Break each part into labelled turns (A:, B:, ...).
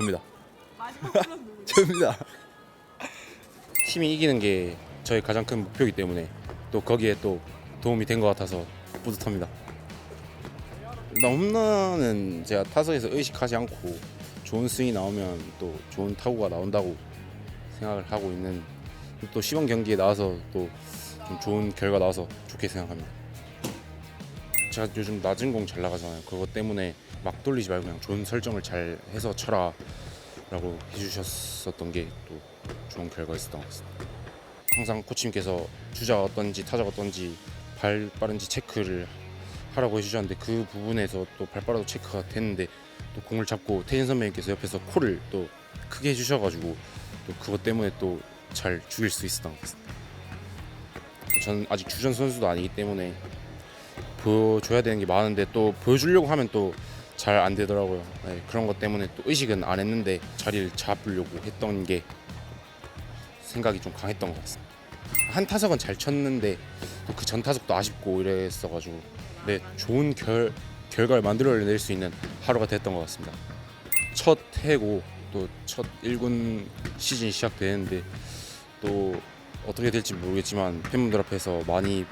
A: 접니다.
B: 마지막 플러스 누구?
A: 접니다. 팀이 이기는 게 저의 가장 큰 목표이기 때문에 또 거기에 또 도움이 된 것 같아서 뿌듯합니다. 나 홈런은 제가 타석에서 의식하지 않고 좋은 스윙이 나오면 또 좋은 타구가 나온다고 생각을 하고 있는 또 시범 경기에 나와서 또 좀 좋은 결과 나와서 좋게 생각합니다. 제가 요즘 낮은 공 잘 나가잖아요. 그것 때문에 막 돌리지 말고 그냥 좋은 설정을 잘 해서 쳐라 라고 해주셨었던 게 또 좋은 결과였었던 것 같습니다. 항상 코치님께서 주자가 어떤지 타자가 어떤지 발 빠른지 체크를 하라고 해주셨는데 그 부분에서 또 발 빠르도 체크가 됐는데 또 공을 잡고 태진 선배님께서 옆에서 콜을 또 크게 해주셔가지고 또 그것 때문에 또 잘 죽일 수 있었던 것 같습니다. 저는 아직 주전 선수도 아니기 때문에 보여줘야 되는 게 많은데 또 보여주려고 하면 또 잘 안 되더라고요. 네, 그런 것 때문에 또 의식은 안 했는데 자리를 잡으려고 했던 게 생각이 좀 강했던 것 같습니다. 한 타석은 잘 쳤는데 또그전 타석도 아쉽고 이랬어가지고 네 좋은 결 결과를 만들어낼 수 있는 하루가 됐던 것 같습니다. 첫 해고 또 첫 1군 시즌이 시작되는데 또 어떻게 될지 모르겠지만 팬분들 앞에서 많이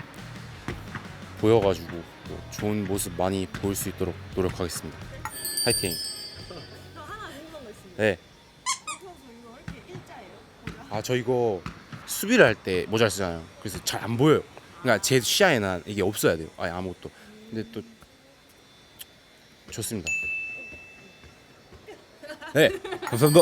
A: 보여가지고 또 좋은 모습 많이 보일 수 있도록 노력하겠습니다. 파이팅!
B: 저 하나 궁금한 거 있습니다.
A: 네.
B: 선수 이거 왜 이렇게 일자예요?
A: 아저 이거 수비를 할 때 모자를 쓰잖아요. 그래서 잘 안 보여요. 그러니까 제 시야에는 이게 없어야 돼요. 아예 아무것도. 근데 또 좋습니다. 네, 감사합니다.